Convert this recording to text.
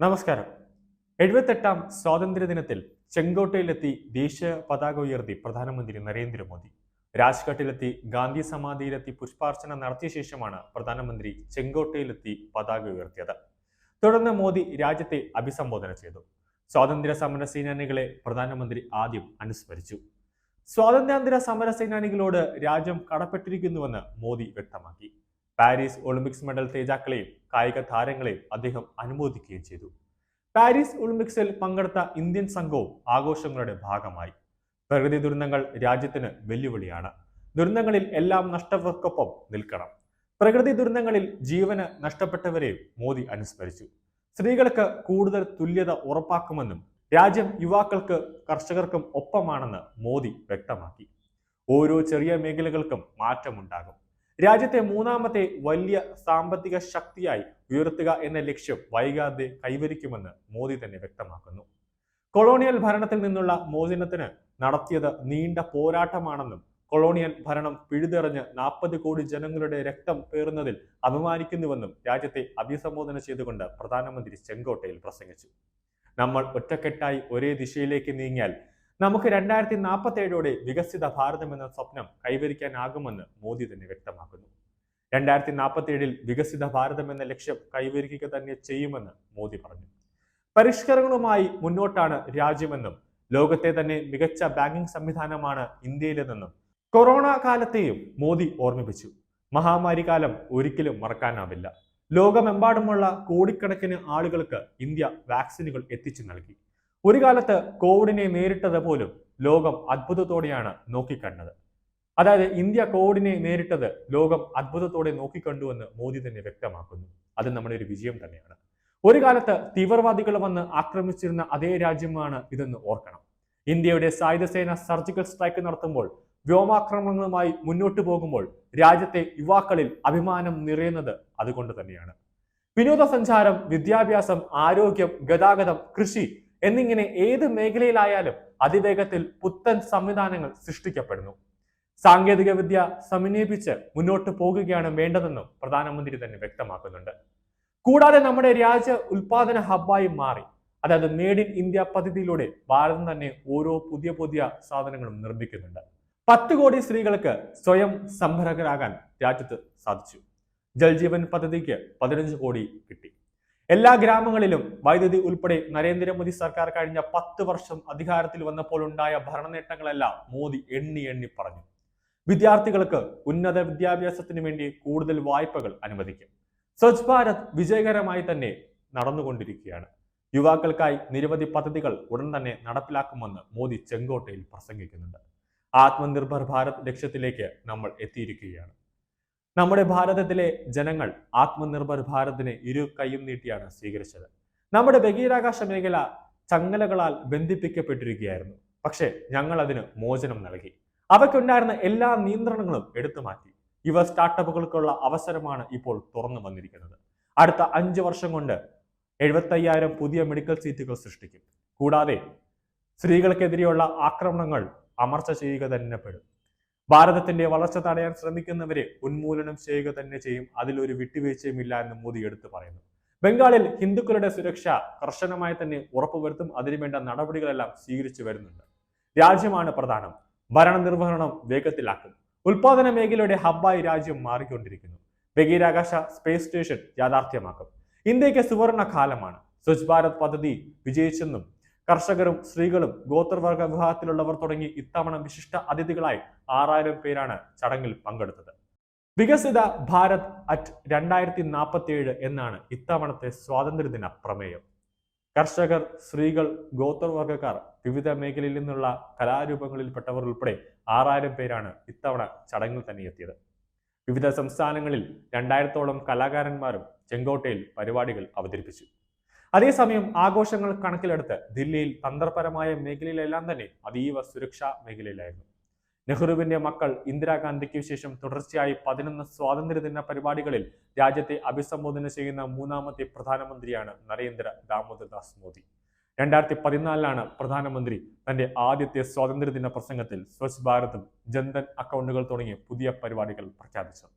നമസ്കാരം. എഴുപത്തെട്ടാം സ്വാതന്ത്ര്യദിനത്തിൽ ചെങ്കോട്ടയിലെത്തി ദേശീയ പതാക ഉയർത്തി പ്രധാനമന്ത്രി നരേന്ദ്രമോദി. രാജ്ഘട്ടിലെത്തി ഗാന്ധി സമാധിയിലെത്തി പുഷ്പാർച്ചന നടത്തിയ ശേഷമാണ് പ്രധാനമന്ത്രി ചെങ്കോട്ടയിലെത്തി പതാക ഉയർത്തിയത്. തുടർന്ന് മോദി രാജ്യത്തെ അഭിസംബോധന ചെയ്തു. സ്വാതന്ത്ര്യ സമര സേനാനികളെ പ്രധാനമന്ത്രി ആദ്യം അനുസ്മരിച്ചു. സ്വാതന്ത്ര്യാന്തര സമര സേനാനികളോട് രാജ്യം കടപ്പെട്ടിരിക്കുന്നുവെന്ന് മോദി വ്യക്തമാക്കി. പാരീസ് ഒളിമ്പിക്സ് മെഡൽ തേജാക്കളെയും കായിക താരങ്ങളെയും അദ്ദേഹം അനുമോദിക്കുകയും ചെയ്തു. പാരീസ് ഒളിമ്പിക്സിൽ പങ്കെടുത്ത ഇന്ത്യൻ സംഘവും ആഘോഷങ്ങളുടെ ഭാഗമായി. പ്രകൃതി ദുരന്തങ്ങൾ രാജ്യത്തിന് വെല്ലുവിളിയാണ്. ദുരന്തങ്ങളിൽ എല്ലാം നഷ്ടവർക്കൊപ്പം നിൽക്കണം. പ്രകൃതി ദുരന്തങ്ങളിൽ ജീവന് നഷ്ടപ്പെട്ടവരെയും മോദി അനുസ്മരിച്ചു. സ്ത്രീകൾക്ക് കൂടുതൽ തുല്യത ഉറപ്പാക്കുമെന്നും രാജ്യം യുവാക്കൾക്ക് കർഷകർക്കും ഒപ്പമാണെന്ന് മോദി വ്യക്തമാക്കി. ഓരോ ചെറിയ മേഖലകൾക്കും മാറ്റമുണ്ടാകും. രാജ്യത്തെ മൂന്നാമത്തെ വലിയ സാമ്പത്തിക ശക്തിയായി ഉയർത്തുക എന്ന ലക്ഷ്യം വൈകാതെ കൈവരിക്കുമെന്ന് മോദി തന്നെ വ്യക്തമാക്കുന്നു. കൊളോണിയൽ ഭരണത്തിൽ നിന്നുള്ള മോചനത്തിന് നടത്തിയത് നീണ്ട പോരാട്ടമാണെന്നും കൊളോണിയൽ ഭരണം പിഴുതെറിഞ്ഞ് നാൽപ്പത് കോടി ജനങ്ങളുടെ രക്തം പേറുന്നതിൽ അഭിമാനിക്കുന്നുവെന്നും രാജ്യത്തെ അഭിസംബോധന ചെയ്തുകൊണ്ട് പ്രധാനമന്ത്രി ചെങ്കോട്ടയിൽ പ്രസംഗിച്ചു. നമ്മൾ ഒറ്റക്കെട്ടായി ഒരേ ദിശയിലേക്ക് നീങ്ങിയാൽ നമുക്ക് രണ്ടായിരത്തി നാൽപ്പത്തി ഏഴോടെ വികസിത ഭാരതം എന്ന സ്വപ്നം കൈവരിക്കാനാകുമെന്ന് മോദി തന്നെ വ്യക്തമാക്കുന്നു. രണ്ടായിരത്തി നാൽപ്പത്തി ഏഴിൽ വികസിത ഭാരതം എന്ന ലക്ഷ്യം കൈവരിക്കുക തന്നെ ചെയ്യുമെന്ന് മോദി പറഞ്ഞു. പരിഷ്കരണങ്ങളുമായി മുന്നോട്ടാണ് രാജ്യമെന്നും ലോകത്തെ തന്നെ മികച്ച ബാങ്കിംഗ് സംവിധാനമാണ് ഇന്ത്യയിലെന്നും കൊറോണ കാലത്തെയും മോദി ഓർമ്മിപ്പിച്ചു. മഹാമാരി കാലം ഒരിക്കലും മറക്കാനാവില്ല. ലോകമെമ്പാടുമുള്ള കോടിക്കണക്കിന് ആളുകൾക്ക് ഇന്ത്യ വാക്സിനുകൾ എത്തിച്ചു നൽകി. ഒരു കാലത്ത് കോവിഡിനെ നേരിട്ടത് പോലും ലോകം അത്ഭുതത്തോടെയാണ് നോക്കിക്കണ്ടത്. അതായത് ഇന്ത്യ കോവിഡിനെ നേരിട്ടത് ലോകം അത്ഭുതത്തോടെ നോക്കിക്കണ്ടുവെന്ന് മോദി തന്നെ വ്യക്തമാക്കുന്നു. അത് നമ്മുടെ ഒരു വിജയം തന്നെയാണ്. ഒരു കാലത്ത് തീവ്രവാദികൾ വന്ന് ആക്രമിച്ചിരുന്ന അതേ രാജ്യമാണ് ഇതെന്ന് ഓർക്കണം. ഇന്ത്യയുടെ സായുധസേന സർജിക്കൽ സ്ട്രൈക്ക് നടത്തുമ്പോൾ വ്യോമാക്രമണങ്ങളുമായി മുന്നോട്ട് പോകുമ്പോൾ രാജ്യത്തെ യുവാക്കളിൽ അഭിമാനം നിറയുന്നത് അതുകൊണ്ട് തന്നെയാണ്. വിനോദസഞ്ചാരം വിദ്യാഭ്യാസം ആരോഗ്യം ഗതാഗതം കൃഷി എന്നിങ്ങനെ ഏത് മേഖലയിലായാലും അതിവേഗത്തിൽ പുത്തൻ സംവിധാനങ്ങൾ സൃഷ്ടിക്കപ്പെടുന്നു. സാങ്കേതിക വിദ്യ സമന്വയിപ്പിച്ച് മുന്നോട്ട് പോകുകയാണ് വേണ്ടതെന്നും പ്രധാനമന്ത്രി തന്നെ വ്യക്തമാക്കുന്നുണ്ട്. കൂടാതെ നമ്മുടെ രാജ്യ ഉൽപാദന ഹബ്ബായി മാറി. അതായത് മേഡ് ഇൻ ഇന്ത്യ പദ്ധതിയിലൂടെ ഭാരതം തന്നെ ഓരോ പുതിയ പുതിയ സാധനങ്ങളും നിർമ്മിക്കുന്നുണ്ട്. പത്ത് കോടി സ്ത്രീകൾക്ക് സ്വയം സംഭരകരാകാൻ രാജ്യത്ത് സാധിച്ചു. ജൽജീവൻ പദ്ധതിക്ക് പതിനഞ്ച് കോടി കിട്ടി. എല്ലാ ഗ്രാമങ്ങളിലും വൈദ്യുതി ഉൾപ്പെടെ നരേന്ദ്രമോദി സർക്കാർ കഴിഞ്ഞ പത്ത് വർഷം അധികാരത്തിൽ വന്നപ്പോൾ ഉണ്ടായ ഭരണനേട്ടങ്ങളെല്ലാം മോദി എണ്ണി എണ്ണി പറഞ്ഞു. വിദ്യാർത്ഥികൾക്ക് ഉന്നത വിദ്യാഭ്യാസത്തിന് വേണ്ടി കൂടുതൽ വായ്പകൾ അനുവദിക്കും. സ്വച്ഛ് ഭാരത് വിജയകരമായി തന്നെ നടന്നുകൊണ്ടിരിക്കുകയാണ്. യുവാക്കൾക്കായി നിരവധി പദ്ധതികൾ ഉടൻ തന്നെ നടപ്പിലാക്കുമെന്ന് മോദി ചെങ്കോട്ടയിൽ പ്രസംഗിക്കുന്നുണ്ട്. ആത്മനിർഭർ ഭാരത് ലക്ഷ്യത്തിലേക്ക് നമ്മൾ എത്തിയിരിക്കുകയാണ്. നമ്മുടെ ഭാരതത്തിലെ ജനങ്ങൾ ആത്മനിർഭർ ഭാരതിനെ ഇരു കൈയും നീട്ടിയാണ് സ്വീകരിച്ചത്. നമ്മുടെ ബഹിരാകാശ മേഖല ചങ്ങലകളാൽ ബന്ധിപ്പിക്കപ്പെട്ടിരിക്കുകയായിരുന്നു. പക്ഷേ ഞങ്ങൾ അതിന് മോചനം നൽകി. അവയ്ക്കുണ്ടായിരുന്ന എല്ലാ നിയന്ത്രണങ്ങളും എടുത്തു മാറ്റി. ഇവ സ്റ്റാർട്ടപ്പുകൾക്കുള്ള അവസരമാണ് ഇപ്പോൾ തുറന്നു വന്നിരിക്കുന്നത്. അടുത്ത അഞ്ച് വർഷം കൊണ്ട് എഴുപത്തയ്യായിരം പുതിയ മെഡിക്കൽ സീറ്റുകൾ സൃഷ്ടിക്കും. കൂടാതെ സ്ത്രീകൾക്കെതിരെയുള്ള ആക്രമണങ്ങൾ അമർച്ച ചെയ്യുക തന്നെ പെടും. ഭാരതത്തിന്റെ വളർച്ച തടയാൻ ശ്രമിക്കുന്നവരെ ഉന്മൂലനം ചെയ്യുക തന്നെ ചെയ്യും. അതിലൊരു വിട്ടുവീഴ്ചയുമില്ല എന്ന് മോദി എടുത്തു പറയുന്നു. ബംഗാളിൽ ഹിന്ദുക്കളുടെ സുരക്ഷ കർശനമായി തന്നെ ഉറപ്പുവരുത്തും. അതിനുവേണ്ട നടപടികളെല്ലാം സ്വീകരിച്ചു വരുന്നുണ്ട്. രാജ്യമാണ് പ്രധാനം. ഭരണ നിർവഹണം വേഗത്തിലാക്കും. ഉൽപാദന മേഖലയുടെ ഹബ്ബായി രാജ്യം മാറിക്കൊണ്ടിരിക്കുന്നു. ബഹിരാകാശ സ്പേസ് സ്റ്റേഷൻ യാഥാർത്ഥ്യമാക്കും. ഇന്ത്യയ്ക്ക് സുവർണ കാലമാണ്. സ്വച്ഛ് ഭാരത് പദ്ധതി വിജയിച്ചെന്നും കർഷകരും സ്ത്രീകളും ഗോത്രവർഗ വിഭാഗത്തിലുള്ളവർ തുടങ്ങി ഇത്തവണ വിശിഷ്ട അതിഥികളായി ആറായിരം പേരാണ് ചടങ്ങിൽ പങ്കെടുത്തത്. വികസിത ഭാരത് അറ്റ് രണ്ടായിരത്തി നാൽപ്പത്തി ഏഴ് എന്നാണ് ഇത്തവണത്തെ സ്വാതന്ത്ര്യദിന പ്രമേയം. കർഷകർ സ്ത്രീകൾ ഗോത്രവർഗക്കാർ വിവിധ മേഖലയിൽ നിന്നുള്ള കലാരൂപങ്ങളിൽപ്പെട്ടവർ ഉൾപ്പെടെ ആറായിരം പേരാണ് ഇത്തവണ ചടങ്ങിൽ തന്നെ എത്തിയത്. വിവിധ സംസ്ഥാനങ്ങളിൽ രണ്ടായിരത്തോളം കലാകാരന്മാരും ചെങ്കോട്ടയിൽ പരിപാടികൾ അവതരിപ്പിച്ചു. അതേസമയം ആഘോഷങ്ങൾ കണക്കിലെടുത്ത് ദില്ലിയിൽ തന്ത്രപരമായ മേഖലയിലെല്ലാം തന്നെ അതീവ സുരക്ഷാ മേഖലയിലായിരുന്നു. നെഹ്റുവിന്റെ മക്കൾ ഇന്ദിരാഗാന്ധിക്ക് ശേഷം തുടർച്ചയായി പതിനൊന്ന് സ്വാതന്ത്ര്യദിന പരിപാടികളിൽ രാജ്യത്തെ അഭിസംബോധന ചെയ്യുന്ന മൂന്നാമത്തെ പ്രധാനമന്ത്രിയാണ് നരേന്ദ്ര ദാമോദർദാസ് മോദി. രണ്ടായിരത്തി പതിനാലിലാണ് പ്രധാനമന്ത്രി തന്റെ ആദ്യത്തെ സ്വാതന്ത്ര്യദിന പ്രസംഗത്തിൽ സ്വച്ഛ് ഭാരതും ജൻധൻ അക്കൗണ്ടുകൾ തുടങ്ങിയ പുതിയ പരിപാടികൾ പ്രഖ്യാപിച്ചത്.